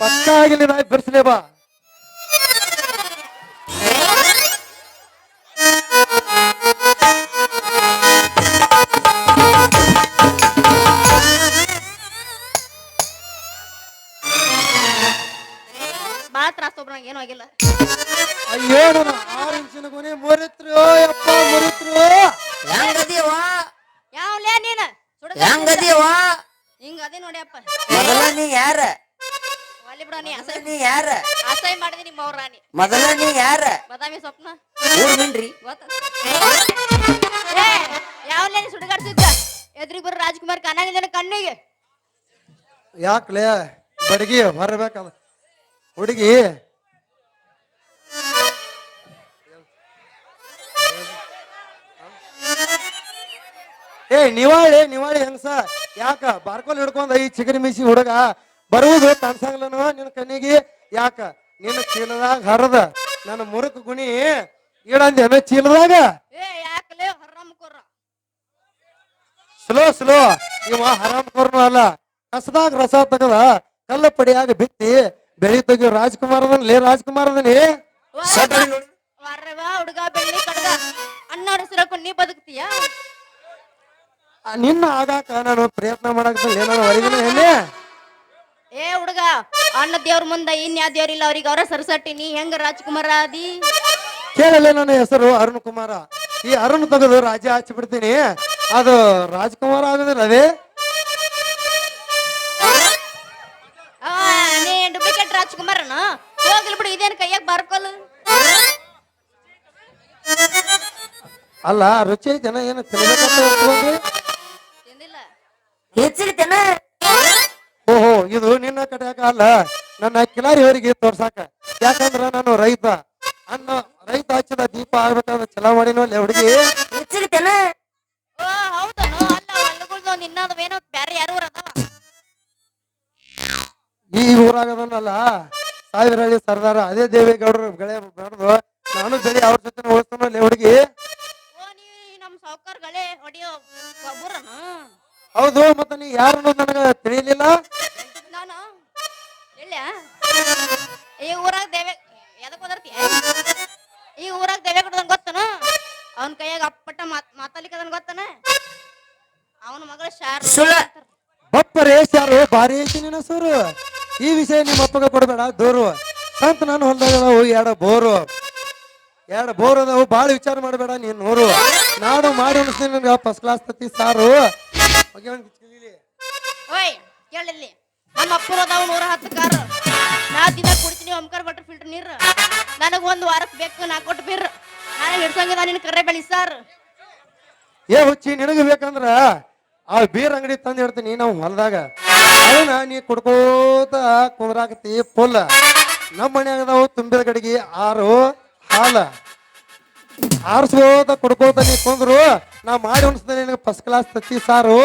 ಬಾಗಿಲಿನ ಬಿರ್ಸಲೇ ಬಾ. ಬಾಳ ತ್ರಾಸ ಒಬ್ರು ಏನೂ ಆಗಿಲ್ಲ. ಅಯ್ಯೋ ನಾನು ಆರು ಇಂಚಿನ ಗುಣಿ ಮುರಿತ್ರು ಯಪ್ಪ ಮುರಿತ್ರು. ಹೆಂಗದೀವ? ಯಾವ್ಲೇ ನೀನು? ಹೆಂಗದೀವ? ಹಿಂಗ ಅದೇ ನೋಡ್ಯಪ್ಪ ಮೊದಲ ನೀ ಯಾರ? ಅಲ್ಲಿ ಬಿಡ ನೀ ಅಸಹ್ಯ ನೀ ಯಾರ? ಅಸಹ್ಯ ಮಾಡಿದೆ ನಿಮ್ಮ ಅವ್ರ ರಾಣಿ. ಮೊದಲ ನೀ ಯಾರ? ಬದಾಮಿ ಸ್ವಪ್ನ? ಊರ್ ಮಿಂಡ್ರಿ ಗೊತ್ತ ಏ ಯಾವ್ಲೇ ನೀ ಸುಡಗಾಡ್ಸಿದ್ದ ಎದ್ರಿಗೆ ಬರೋ ರಾಜ್ಕುಮಾರ್ ಕಾಣಾಗಿದ್ದಾನೆ ಕಣ್ಣಿಗೆ. ಯಾಕ್ಲೆ? ಬಡಗಿ ಹೊರಬೇಕಲ್ಲ ಹುಡುಗಿ. ಏ ನಿವಾಳಿ ನಿವಾಳಿ ಹೆಂಗಸ? ಯಾಕ ಬಾರ್ಕೋಲ್ ಹಿಡ್ಕೊಂಡ್ ಐ ಚಿಗರಿ ಮೀಸಿ ಹುಡುಗ? ಬರುವುದು ಕಾಣ್ಸಂಗ್ಲನು ನಿನ್ನ ಕಣ್ಣಿಗೆ. ಯಾಕ? ನಿನ್ನ ಚೀಲದಾಗ ಹರದ. ನನ್ನ ಮುರುಕ್ ಗುಣಿ ಇಡಂದೇನ ಚೀಲದಾಗ. ಏ ಯಾಕಲೇ ಹರ್ರಮ್ಕೋರ ಸ್ಲೋ ಸ್ಲೋ. ಇವ ಹರಾಮ್ ಕೊರ್ನು ಅಲ್ಲ. ಕಸದಾಗ ರಸ ತಗದ ಕಲ್ಲ ಪಡಿಯಾಗ ಬಿತ್ತಿ ಬೆಳಿ ತೆಗಿಯೋ ರಾಜ್ಕುಮಾರ್ ಅದನ್ ಲೇ ರಾಜ್ಕುಮಾರ್ ಅದನಿ ವಾರವ ಹುಡುಗ ಬೆಳ್ಳಿ ಕಡ್ಗ ಅಣ್ಣವ್ರ ಹೆಸರು ನೀ ಬದುಕ್ತೀಯ? ಆ, ನಿನ್ನ ಆಗಾಕ ನಾನು ಪ್ರಯತ್ನ ಮಾಡಕ್ ಏನಾದ್ರು ಹೊರಗಿನ ಎಲ್ಲಿ ಹುಡುಗ. ಅಣ್ಣ ದೇವ್ರ ಮುಂದೆ ಇನ್ ಯಾವ ದೇವ್ರಿಲ್ಲ ಅವ್ರಿಗೆ ಅವರ ಸರಸಟ್ಟಿ ನೀ ಹೆಂಗ ರಾಜ್ಕುಮಾರ ಆದಿ? ಕೇಳಲ್ಲ ನನ್ನ ಹೆಸರು ಅರುಣ್ ಕುಮಾರ. ಈ ಅರುಣ್ ತೆಗೆದು ರಾಜ ಹಚ್ಚಿ ಬಿಡ್ತೀನಿ. ಅದು ರಾಜಕುಮಾರ ಆದ್ರೆ ಅದೇ? ಆ, ನೀ ಡೂಪ್ಲಿಕೇಟ್ ರಾಜ್ಕುಮಾರನ? ಹೋಗ್ಲಿ ಬಿಡು ಇದೇನ್ ಕೈಯಾಗ ಬಾರ್ಕೋಲ್? ಅಲ್ಲ ರುಚಿ ಜನ ಏನು ತಿನ್ನಬೇಕಂತ? ತಿಂದಿಲ್ಲ. ಹೆಚ್ಚಿರ್ತೇನ ಓಹೋ ಇದು ನಿನ್ನ ಕಡೆಯಾಗ ಅಲ್ಲ. ನನ್ನ ಕಿಲಾರಿ ಅವರಿಗೆ ತೋರ್ಸಾಕ. ಯಾಕಂದ್ರ ನಾನು ರೈತ. ಅನ್ನ ರೈತ ಹಚ್ಚಿದ ದೀಪ ಆಗ್ಬೇಕಾದ್ರೆ ಮಾಡಿನೋ ಅಲ್ಲೇ ಹುಡುಗಿ? ಓ ಹೌದನು ಅಲ್ಲ ಹೊಲಗಳ್ದು ಏನೋ ಬ್ಯಾರೆ ಯಾರು ಈ ಊರಾಗದನಲ್ಲ ಸಾವಿರಹಳ್ಳಿ ಸರ್ದಾರ ಅದೇ ದೇವೇಗೌಡರು ಬೆಳೆ ಬೆಳೆದು ನಾನು ಬೆಳಿ ಅವ್ರ ಜೊತೆ ಹೋಗ್ತಾನ ಅಲ್ಲೇ ಹುಡುಗಿ? ಓ ನೀ ನಮ್ ಸಾವ್ಕಾರ್ಗಳೇ ಹೊಡಿಯೋ ಒಬ್ಬರನು ಹೌದು ಮತ್ತೆ ನೀ ಯಾರನ್ನು ನನಗ ತಿಳಿಲಿಲ್ಲ? ನಾನು ಎಳ್ಯ ಈ ಊರಾಗ ದೇವೆ ಎದಕ್ ಓದರ್ತಿ ಈ ಊರಾಗ ದೇವೆ ಕೊಡೋದನ್ ಗೊತ್ತನ? ಅವನ ಕೈಯಾಗ ಅಪ್ಪಟ್ಟ ಮಾತ್ ಮಾತಾಡ್ಲಿಕ್ಕದನ್ ಗೊತ್ತನ? ಅವನ ಮಗಳ ಶಾರು. ಸುಳ್ಳ. ಬಪ್ಪ ರೇಸ್ ಯಾರು ಭಾರಿ ಐತಿ ನಿನ್ನ ಸೂರು. ಈ ವಿಷಯ ನಿಮ್ಮ ಅಪ್ಪಗ ಕೊಡಬೇಡ ದೂರು. ಸಂತ ನಾನು ಹೊಲ್ದಾಗ ಎರಡ ಬೋರು. ಎರಡು ಬೋರ್ ಅದಾವು ಭಾಳ ವಿಚಾರ ಮಾಡಬೇಡ ನೀನ್ ನೋರು ನಾಡು ಮಾಡಿ ಅನಿಸ್ತೀನಿ ನನಗೆ ಫಸ್ಟ್ ಕ್ಲಾಸ್ ತತ್ತಿ ಸಾರು. ಓಯ್ ಕೇಳಿಲ್ಲಿ ನಮ್ಮ ಅಪ್ಪನ ಅದಾವ ನೂರ ಹತ್ತು ಕಾರ್. ಓಂಕಾರ ವಾಟರ್ ಫಿಲ್ಟರ್ ನೀರು. ನನಗೆ ಒಂದ್ ವಾರಕ್ಕೆ ಬೇಕು ನಾ ಕೊಟ್ಟು ಬೀರ್. ನಾನು ಹಿಡ್ಸಂಗಿದ ನಿನ್ನ ಕರೆ ಬೆಳಿ ಸರ್. ಏ ಹುಚ್ಚಿ, ನಿನಗೆ ಬೇಕಂದ್ರ ಆ ಬೀರ್ ಅಂಗಡಿ ತಂದು ಹೇಳ್ತೀನಿ ನಾವು ಹೊಲದಾಗ. ನೀ ಕುಡ್ಕೋತ ಕುಂದ್ರಾಕತಿ ಫುಲ್ ನಮ್ಮ ಮನ್ಯಾಗ ಅದಾವು ತುಂಬಿದ ಗಡಿಗೆ ಆರು ಹಾಲ. ಆರ್ಸ್ಕೋತ ಕುಡ್ಕೋತ ನೀ ಕುಂದ್ರು, ನಾ ಮಾಡಿ ಉಣಿಸ್ದೆ ನಿನಗೆ ಫಸ್ಟ್ ಕ್ಲಾಸ್ ತತ್ತಿ ಸಾರು.